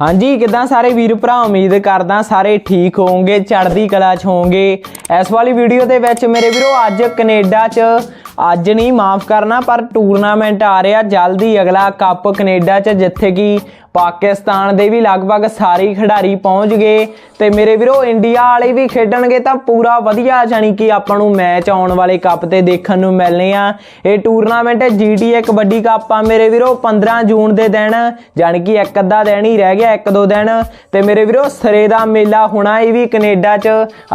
ਹਾਂਜੀ, ਕਿਦਾਂ ਸਾਰੇ ਵੀਰ ਭਰਾ? ਉਮੀਦ ਕਰਦਾ ਸਾਰੇ ਠੀਕ ਹੋਵੋਗੇ, ਚੜ੍ਹਦੀ ਕਲਾ 'ਚ ਹੋਵੋਗੇ। ਇਸ ਵਾਲੀ ਵੀਡੀਓ ਦੇ ਵਿੱਚ ਮੇਰੇ ਵੀਰੋ, ਅੱਜ ਕੈਨੇਡਾ 'ਚ ਅੱਜ ਨਹੀਂ, ਮਾਫ ਕਰਨਾ, ਪਰ ਟੂਰਨਾਮੈਂਟ ਆ ਰਿਹਾ। ਜਲਦੀ ਅਗਲਾ ਕੱਪ ਕੈਨੇਡਾ 'ਚ, ਜਿੱਥੇ ਕਿ ਪਾਕਿਸਤਾਨ ਦੇ ਵੀ ਲਗਭਗ ਸਾਰੇ ਖਿਡਾਰੀ ਪਹੁੰਚ ਗਏ ਤੇ ਮੇਰੇ ਵੀਰੋ ਇੰਡੀਆ ਵਾਲੇ ਵੀ ਖੇਡਣਗੇ ਤਾਂ ਪੂਰਾ ਵਧੀਆ ਜਾਨੀ ਕਿ ਆਪਾਂ ਨੂੰ ਮੈਚ ਆਉਣ ਵਾਲੇ ਕੱਪ ਤੇ ਦੇਖਣ ਨੂੰ ਮਿਲਨੇ ਆ। ਇਹ ਟੂਰਨਾਮੈਂਟ ਹੈ GTA ਕਬੱਡੀ ਕੱਪ ਆ ਮੇਰੇ ਵੀਰੋ 15 ਜੂਨ ਦੇ ਦਿਨ ਜਾਨੀ ਕਿ ਇੱਕ ਅੱਧਾ ਦਿਨ ਹੀ ਰਹਿ ਗਿਆ, ਇੱਕ ਦੋ ਦਿਨ। ਤੇ ਮੇਰੇ ਵੀਰੋ, ਸਰੇ ਦਾ ਮੇਲਾ ਹੋਣਾ ਇਹ ਵੀ ਕੈਨੇਡਾ 'ਚ।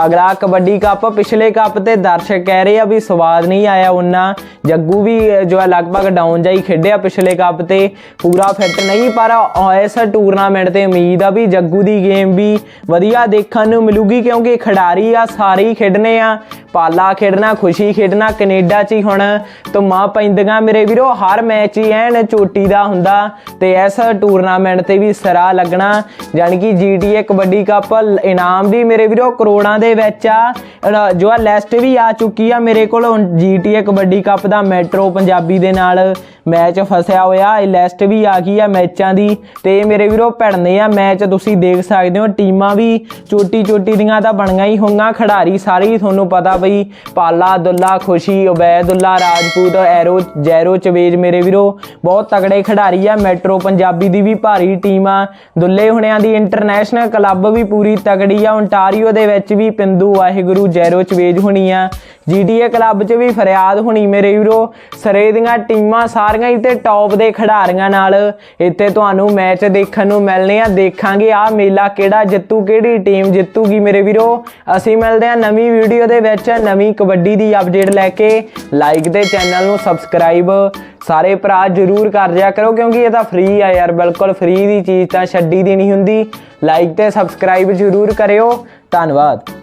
ਅਗਲਾ ਕਬੱਡੀ ਕੱਪ ਪਿਛਲੇ ਕੱਪ ਤੇ ਦਰਸ਼ਕ ਕਹਿ ਰਹੇ ਆ ਵੀ ਸਵਾਦ ਨਹੀਂ ਆਇਆ ਉਹਨਾਂ ਜੱਗੂ ਵੀ ਜੋ ਹੈ, ਲਗਭਗ ਡਾਊਨ ਜਾਈ ਖੇਡਿਆ ਪਿਛਲੇ ਕੱਪ ਤੇ। ਪੂਰਾ ਫਿੱਟ ਨਹੀਂ, ਪਰ ਇਸ ਟੂਰਨਾਮੈਂਟ ਤੇ, ਉਮੀਦ ਆ ਵੀ ਜੱਗੂ ਦੀ ਗੇਮ ਵੀ ਵਧੀਆ ਦੇਖਣ ਨੂੰ ਮਿਲੂਗੀ, ਕਿਉਂਕਿ ਖਿਡਾਰੀ ਆ, ਸਾਰੇ ਹੀ ਖੇਡਨੇ ਆ। ਪਾਲਾ ਖੇਡਣਾ, ਖੁਸ਼ੀ ਖੇਡਣਾ, ਕੈਨੇਡਾ 'ਚ ਹੀ ਹੁਣ ਧੁੰਮਾਂ ਪੈਂਦੀਆਂ। ਮੇਰੇ ਵੀਰੋ, ਹਰ ਮੈਚ ਹੀ ਐਨ ਚੋਟੀ ਦਾ ਹੁੰਦਾ। ਤੇ ਇਸ ਟੂਰਨਾਮੈਂਟ ਤੇ ਵੀ ਸਰਾ ਲੱਗਣਾ। ਜਾਣੀ ਕਿ GTA ਕਬੱਡੀ ਕੱਪ ਇਨਾਮ ਵੀ ਮੇਰੇ ਵੀਰੋ, ਕਰੋੜਾਂ ਦੇ ਵਿੱਚ ਆ। ਜੋ ਆ ਲਿਸਟ ਵੀ ਆ ਚੁੱਕੀ ਆ ਮੇਰੇ ਕੋਲ। ਹੁਣ GTA ਕਬੱਡੀ ਕੱਪ ਦਾ ਮੈਟਰੋ ਪੰਜਾਬੀ ਦੇ ਨਾਲ ਮੈਚ ਫਸਿਆ ਹੋਇਆ। ਇਹ ਲਿਸਟ ਵੀ ਆ ਗਈ ਆ ਮੈਚਾਂ ਦੀ। ਤੇ ਮੇਰੇ ਵੀਰੋ ਭਿੜਨੇ ਆ ਮੈਚ ਤੁਸੀਂ ਦੇਖ ਸਕਦੇ ਹੋ। ਟੀਮਾਂ ਵੀ ਚੋਟੀ ਚੋਟੀ ਦੀਆਂ ਤਾਂ ਬਣੀਆਂ ਹੀ ਹੋਈਆਂ। ਖਿਡਾਰੀ ਸਾਰੇ ਹੀ ਤੁਹਾਨੂੰ ਪਤਾ ਬਈ, ਪਾਲਾ, ਦੁੱਲਾ, ਖੁਸ਼ੀ ਉਬੈਦੁੱਲਾ ਰਾਜਪੂਤ, ਐਰੋ, ਜੈਰੋ, ਚਵੇਜ ਮੇਰੇ ਵੀਰੋ, ਬਹੁਤ ਤਗੜੇ ਖਿਡਾਰੀ ਆ। ਮੈਟਰੋ ਪੰਜਾਬੀ ਦੀ ਵੀ ਭਾਰੀ ਟੀਮ ਆ। ਦੁੱਲੇ ਹੁਣਿਆਂ ਦੀ ਇੰਟਰਨੈਸ਼ਨਲ ਕਲੱਬ ਵੀ ਪੂਰੀ ਤਗੜੀ ਆ। ਓਨਟਾਰੀਓ ਦੇ ਵਿੱਚ ਵੀ ਪਿੰਦੂ, ਵਾਹਿਗੁਰੂ, ਜੈਰੋ, ਚਵੇਜ ਹੁਣੀ ਆ। GTA ਕਲੱਬ 'ਚ ਵੀ ਫਰਿਆਦ ਹੋਣੀ ਮੇਰੇ ਵੀਰੋ। ਸਰੇ ਦੀਆਂ ਟੀਮਾਂ ਸਾਰੀਆਂ ਹੀ ਤੇ ਟੌਪ ਦੇ ਖਿਡਾਰੀਆਂ ਨਾਲ। ਇੱਥੇ ਤੁਹਾਨੂੰ ਮੈਚ ਦੇਖਣ ਨੂੰ ਮਿਲਨੇ ਆ। ਦੇਖਾਂਗੇ ਆ ਮੇਲਾ ਕਿਹੜਾ ਜਿੱਤੂ, ਕਿਹੜੀ ਟੀਮ ਜਿੱਤੂਗੀ ਮੇਰੇ ਵੀਰੋ। ਅਸੀਂ ਮਿਲਦੇ ਆ ਨਵੀਂ ਵੀਡੀਓ ਦੇ ਵਿੱਚ, ਨਵੀਂ ਕਬੱਡੀ ਦੀ ਅਪਡੇਟ ਲੈ ਕੇ। ਲਾਈਕ ਤੇ ਚੈਨਲ ਨੂੰ ਸਬਸਕ੍ਰਾਈਬ ਸਾਰੇ ਭਰਾ ਜਰੂਰ ਕਰ ਦਿਆ ਕਰੋ, ਕਿਉਂਕਿ ਇਹ ਤਾਂ ਫ੍ਰੀ ਆ ਯਾਰ, ਬਿਲਕੁਲ ਫ੍ਰੀ ਦੀ ਚੀਜ਼ ਤਾਂ ਛੱਡੀ ਦੀ ਨਹੀਂ ਹੁੰਦੀ। ਲਾਈਕ ਤੇ ਸਬਸਕ੍ਰਾਈਬ ਜਰੂਰ ਕਰਿਓ। ਧੰਨਵਾਦ।